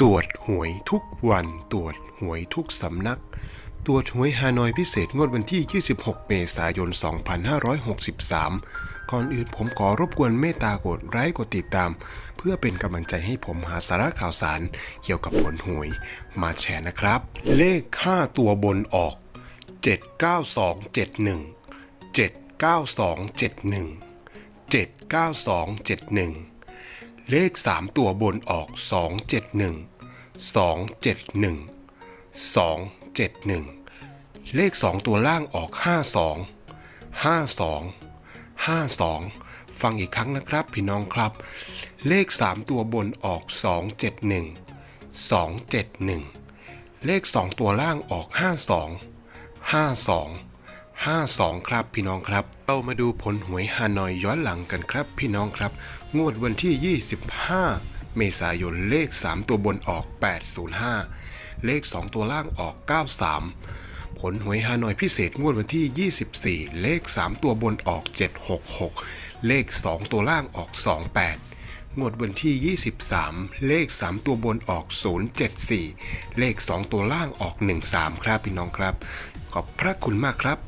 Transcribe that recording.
ตรวจหวยทุกวัน ตรวจหวยทุกสำนัก ตรวจหวยฮานอยพิเศษงวดวันที่ 26 เมษายน 2563 ก่อนอื่นผมขอรบกวนเมตตากดไลค์กดติดตาม เพื่อเป็นกำลังใจให้ผมหาสาระข่าวสารเกี่ยวกับผลหวยมาแชร์นะครับ เลข 5 ตัวบนออก 79271 79271 79271 เลข 3 ตัวบนออก 271 271 271 เลข 2 ตัวล่างออก 52 52 52 ฟังอีกครั้งนะครับพี่น้องครับ เลข 3 ตัวบนออก 271 271 เลข 2 ตัวล่างออก 52 52 52 ครับพี่น้องครับเรามาดูผลหวยฮานอยย้อนหลังกันครับพี่น้องครับ งวดวันที่ 25 เมษายนเลข 3 ตัวบนออก 805 เลข 2 ตัวล่างออก 93 ผลหวยฮานอยพิเศษงวดวันที่ 24 เลข 3 ตัวบนออก 766 เลข 2 ตัวล่างออก 28งวดวันที่ 23 เลข 3 ตัวบนออก 074 เลข 2 ตัวล่างออก 13 ครับพี่น้องครับ ขอบพระคุณมากครับ